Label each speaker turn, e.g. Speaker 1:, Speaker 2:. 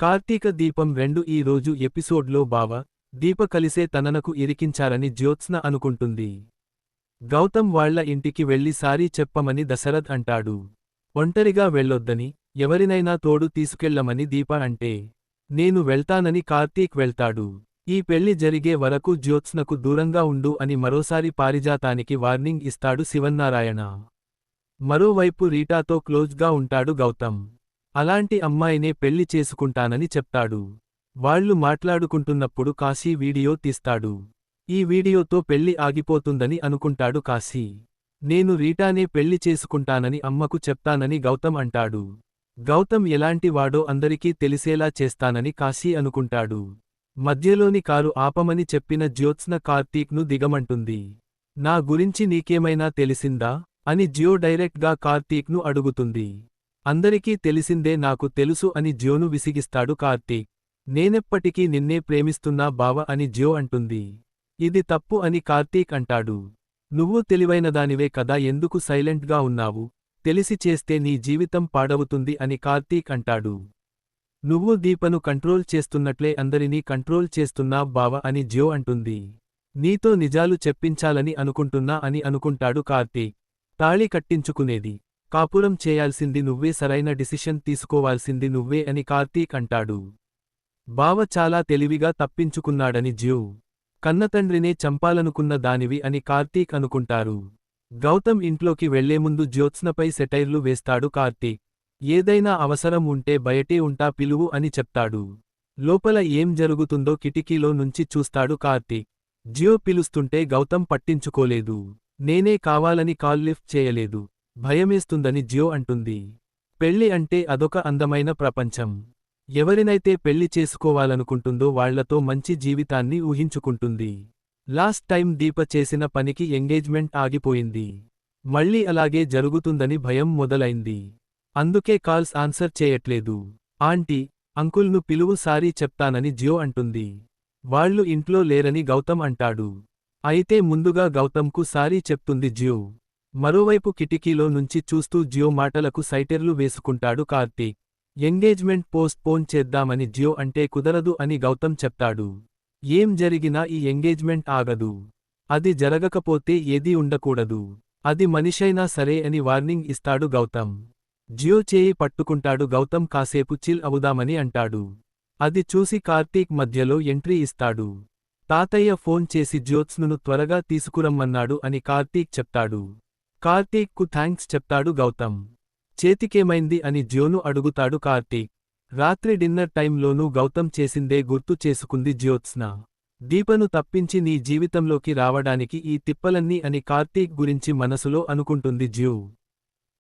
Speaker 1: కార్తీక దీపం రెండు ఈ రోజు ఎపిసోడ్లో బావ దీప కలిసే తననకు ఇరికించారని జ్యోత్స్న అనుకుంటుంది. గౌతమ్ వాళ్ళ ఇంటికి వెళ్ళి సారీ చెప్పమని దశరథ్ అంటాడు. ఒంటరిగా వెళ్ళొద్దని ఎవరినైనా తోడు తీసుకెళ్ళమని దీప అంటే నేను వెళ్తానని కార్తీక్ వెళ్తాడు. ఈ పెళ్ళి జరిగే వరకు జ్యోత్స్నకు దూరంగా ఉండు అని మరోసారి పారిజాతానికి వార్నింగ్ ఇస్తాడు శివన్నారాయణ. మరోవైపు రీటాతో క్లోజ్గా ఉంటాడు గౌతమ్. అలాంటి అమ్మాయినే పెళ్ళి చేసుకుంటానని చెప్తాడు. వాళ్ళు మాట్లాడుకుంటున్నప్పుడు కాశీ వీడియో తీస్తాడు. ఈ వీడియోతో పెళ్ళి ఆగిపోతుందని అనుకుంటాడు కాశీ. నేను రీటానే పెళ్ళి చేసుకుంటానని అమ్మకు చెప్తానని గౌతమ్ అంటాడు. గౌతమ్ ఎలాంటి వాడో అందరికీ తెలిసేలా చేస్తానని కాశీ అనుకుంటాడు. మధ్యలోని కారు ఆపమని చెప్పిన జ్యోత్స్న కార్తీక్ను దిగమంటుంది. నా గురించి నీకేమైనా తెలిసిందా? అని జియో డైరెక్ట్గా కార్తీక్ను అడుగుతుంది. అందరికీ తెలిసిందే నాకు తెలుసు అని జ్యోను విసిగిస్తాడు కార్తీక్. నేనెప్పటికీ నిన్నే ప్రేమిస్తున్నా బావ అని జ్యో అంటుంది. ఇది తప్పు అని కార్తీక్ అంటాడు. నువ్వు తెలివైనదానివే కదా ఎందుకు సైలెంట్గా ఉన్నావు? తెలిసి చేస్తే నీ జీవితం పాడవుతుంది అని కార్తీక్ అంటాడు. నువ్వు దీపను కంట్రోల్ చేస్తున్నట్లే అందరినీ కంట్రోల్ చేస్తున్నా బావ అని జ్యో అంటుంది. నీతో నిజాలు చెప్పించాలని అనుకుంటున్నా అని అనుకుంటాడు కార్తీక్. తాళి కట్టించుకునేది. కాపురం చేయాల్సింది నువ్వే సరైన డిసిషన్ తీసుకోవాల్సింది నువ్వే అని కార్తీక్ అంటాడు. బావ చాలా తెలివిగా తప్పించుకున్నాడని జ్యూ. కన్నతండ్రినే చంపాలనుకున్న దానివి అని కార్తీక్ అనుకుంటారు. గౌతమ్ ఇంట్లోకి వెళ్ళేముందు జ్యోత్స్నపై సెటైర్లు వేస్తాడు కార్తీక్. ఏదైనా అవసరం ఉంటే బయటే ఉంటా పిలువు అని చెప్తాడు. లోపల ఏం జరుగుతుందో కిటికీలో నుంచి చూస్తాడు కార్తీక్. జియో పిలుస్తుంటే గౌతమ్ పట్టించుకోలేదు. నేనే కావాలని కాల్ లిఫ్ట్ చేయలేదు. భయమేస్తుందని జియో అంటుంది. పెళ్ళి అంటే అదొక అందమైన ప్రపంచం. ఎవరినైతే పెళ్ళి చేసుకోవాలనుకుంటుందో వాళ్ళతో మంచి జీవితాన్ని ఊహించుకుంటుంది. లాస్ట్ టైం దీప చేసిన పనికి ఎంగేజ్మెంట్ ఆగిపోయింది. మళ్ళీ అలాగే జరుగుతుందని భయం మొదలైంది. అందుకే కాల్స్ ఆన్సర్ చేయట్లేదు. ఆంటీ అంకుల్ను పిలువు సారీ చెప్తానని జియో అంటుంది. వాళ్ళు ఇంట్లో లేరని గౌతమ్ అంటాడు. అయితే ముందుగా గౌతమ్కు సారీ చెప్తుంది జియో. మరోవైపు కిటికీలో నుంచి చూస్తూ జియో మాటలకు సైటెర్లు వేసుకుంటాడు కార్తీక్ ఎంగేజ్మెంట్ పోస్ట్ పోన్ చేద్దామని జియో అంటే కుదరదు అని గౌతమ్ చెప్తాడు. ఏం జరిగినా ఈ ఎంగేజ్మెంట్ ఆగదు. అది జరగకపోతే ఏదీ ఉండకూడదు. అది మనిషైనా సరే అని వార్నింగ్ ఇస్తాడు గౌతమ్. జియో చేయి పట్టుకుంటాడు గౌతమ్ కాసేపు చిల్ అవుదామని అంటాడు. అది చూసి కార్తీక్ మధ్యలో ఎంట్రీ ఇస్తాడు. తాతయ్య ఫోన్ చేసి జ్యోత్స్నును త్వరగా తీసుకురమ్మన్నాడు అని కార్తీక్ చెప్తాడు. కార్తీక్కు థ్యాంక్స్ చెప్తాడు గౌతమ్. చేతికేమైంది అని జ్యోను అడుగుతాడు కార్తీక్. రాత్రి డిన్నర్ టైంలోనూ గౌతమ్ చేసిందే గుర్తు చేసుకుంది జ్యోత్స్న. దీపను తప్పించి నీ జీవితంలోకి రావడానికి ఈ తిప్పలన్నీ అని కార్తీక్ గురించి మనసులో అనుకుంటుంది జ్యూ.